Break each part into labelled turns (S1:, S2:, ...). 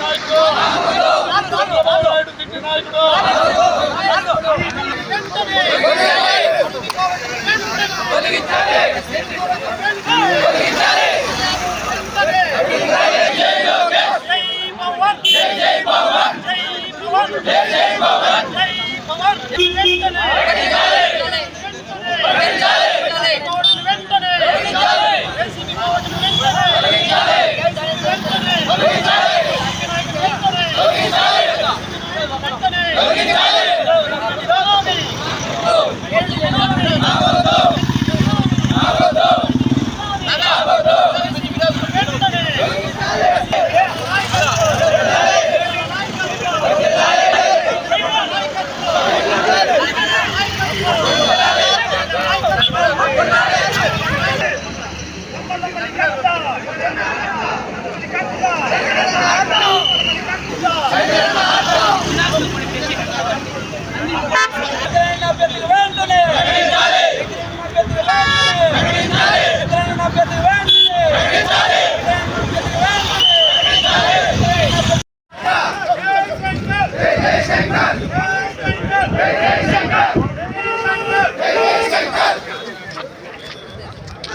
S1: నాయకుడు చంద్రబాబు నాయుడు తిట్టి నాయకుడు பவர் చంద్రబాబు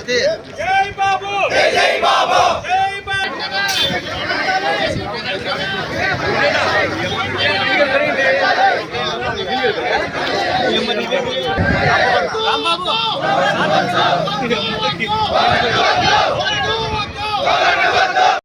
S1: నాయకుడు జై బాబు! జై బాబు! జై బాబు!